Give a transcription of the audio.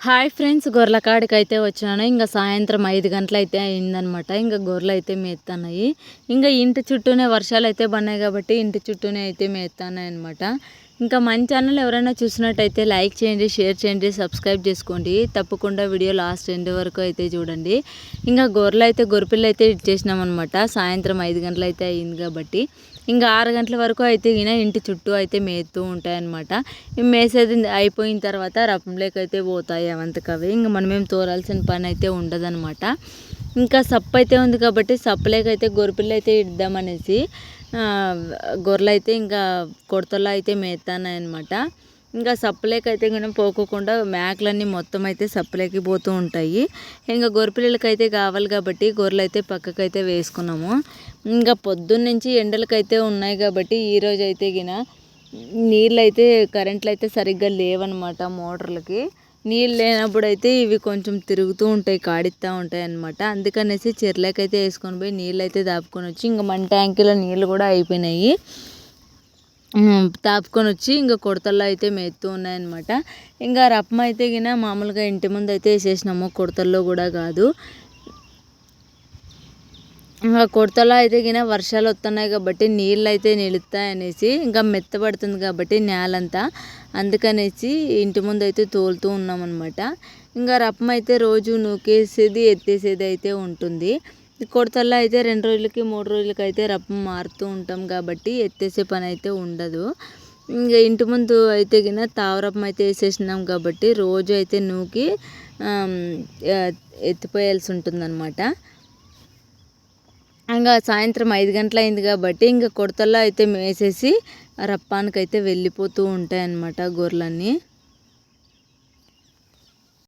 Hi friends గొర్రెల కాడికి అయితే వచ్చాను. ఇంకా సాయంత్రం ఐదు గంటలు అయితే అయిందనమాట ఇంకా గొర్రెలు అయితే మేస్తున్నాయి ఇంకా ఇంటి చుట్టూనే వర్షాలు అయితే పడినాయి కాబట్టి ఇంటి చుట్టూనే అయితే మేస్తున్నాయి అనమాట ఇంకా మన ఛానల్ ఎవరైనా చూసినట్టయితే లైక్ చేయండి షేర్ చేయండి సబ్స్క్రైబ్ చేసుకోండి. తప్పకుండా వీడియో లాస్ట్ ఎండ్ వరకు అయితే చూడండి. ఇంకా గొర్రెలు అయితే గొర్రెపిల్లు అయితే ఇచ్చేసినాం అనమాట సాయంత్రం ఐదు గంటలు అయితే అయింది కాబట్టి. ఇంకా ఆరు గంటల వరకు అయితే ఈయన ఇంటి చుట్టూ అయితే మేస్తూ ఉంటాయి అనమాట మేసేది అయిపోయిన తర్వాత రపంలోకి అయితే పోతాయి అవంతకవి. ఇంకా మనమేం తోరాల్సిన పని అయితే ఉండదనమాట ఇంకా సప్పు అయితే ఉంది కాబట్టి సప్పులేకైతే గొర్రెపిల్ల అయితే ఇద్దామనేసి గొర్రెలు అయితే ఇంకా కొడతలో అయితే మేస్తానాయి అనమాట ఇంకా సప్పులేకైతే మనం పోకోకుండా మేకలన్నీ మొత్తం అయితే సప్పులేకి పోతూ ఉంటాయి. ఇంకా గొరిపిల్లలకి అయితే కావాలి కాబట్టి గొర్రెలు అయితే పక్కకైతే వేసుకున్నాము. ఇంకా పొద్దున్న నుంచి ఎండలకైతే ఉన్నాయి కాబట్టి ఈరోజు అయితే గిన నీళ్ళు అయితే కరెంట్లు అయితే సరిగ్గా లేవన్నమాట మోటార్లకి. నీళ్ళు లేనప్పుడు అయితే ఇవి కొంచెం తిరుగుతూ ఉంటాయి కాడిస్తూ ఉంటాయి అనమాట అందుకనేసి చెర్లకైతే వేసుకొని పోయి నీళ్ళు అయితే దాపుకొని వచ్చి ఇంకా మన ట్యాంకీలో నీళ్ళు కూడా అయిపోయినాయి. తాపుకొని వచ్చి ఇంకా కొడతల్లో అయితే మెత్తు ఉన్నాయన్నమాట. ఇంకా రప్పం అయితే గిన మామూలుగా ఇంటి ముందు అయితే వేసేసినాము కొడతల్లో కూడా కాదు. ఇంకా కొడతలో అయితే గిన వర్షాలు వస్తున్నాయి కాబట్టి నీళ్ళు అయితే నిలుస్తాయి అనేసి ఇంకా మెత్తబడుతుంది కాబట్టి నేలంతా. అందుకనేసి ఇంటి ముందు అయితే తోలుతూ ఉన్నామన్నమాట. ఇంకా రప్పం అయితే రోజు నూకేసేది ఎత్తేసేది అయితే ఉంటుంది. కొడతల్లో అయితే రెండు రోజులకి మూడు రోజులకి అయితే రప్పం మారుతూ ఉంటాం కాబట్టి ఎత్తేసే పని అయితే ఉండదు. ఇంకా ఇంటి ముందు అయితే గిన తావరపం అయితే వేసేసినాం కాబట్టి రోజు అయితే నూకి ఎత్తిపోయాల్సి ఉంటుందన్నమాట. ఇంకా సాయంత్రం ఐదు గంటల అయింది కాబట్టి ఇంకా కొడతల్లో అయితే మేసేసి రప్పానికి అయితే వెళ్ళిపోతూ ఉంటాయి అన్నమాట గొర్రెలన్నీ.